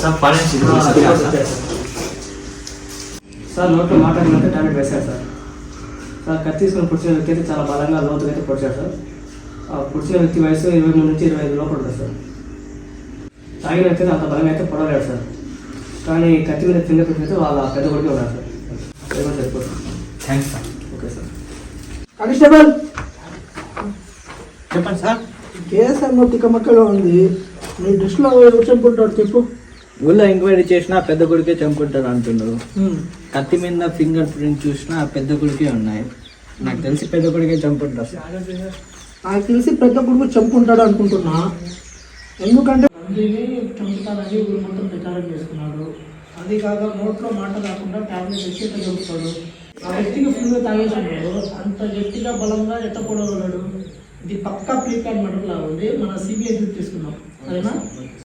Sir sir నోట్లో మాట్లాడినంత tablet వేశారు సార్. సార్ కత్తి తీసుకుని పుడిచిన వ్యక్తి అయితే చాలా బలంగా లోతుగా అయితే పొడిచారు సార్. ఆ పుడిచిన వ్యక్తి వయసు ఇరవై మూడు నుంచి ఇరవై ఐదు లోపల ఉంటుంది సార్. తాగిన వ్యక్తి అంత బలంగా అయితే పొడవలేడు సార్. కానీ కత్తి మీద ఫింగర్ ప్రింట్ అయితే వాళ్ళ పెద్ద కొడుకే ఉన్నారు సార్. ఏమో సరిపోతుంది. Thanks sir okay sir. Constable! చెప్పండి సార్. కేసు ఏమో తిక్కమక్కలో ఉంది. నీ దృష్టిలో ఎవరు చంపుంటాడు చెప్పు. ఊళ్ళో ఎంక్వైరీ చేసినా పెద్ద కొడుకే చంపుంటాడు అంటున్నారు కత్తి మీద ఫింగర్ ప్రింట్ చూసినా పెద్ద కొడుకే ఉన్నాయి. నాకు తెలిసి పెద్ద కొడుకే చంపుంటారు సార్ నాకు తెలిసి పెద్ద కొడుకు చంపుంటాడు అనుకుంటున్నా. ఎందుకంటే చంపుతానని ఊరు మొత్తం ప్రచారం చేసుకున్నాడు అది కాక నోట్లో మాట కాకుండా టాబ్లెట్ ఇచ్చి ఎట్లా చంపుతాడు? ఆ వ్యక్తికి ఫుల్గా తాగేసినాడు అంత గట్టిగా బలంగా ఎత్తకూడగలడు ఇది పక్కా ప్రీ ప్లాన్ మటర్ ఉంది. మన సిబిఐ తీసుకున్నాం సరేనా?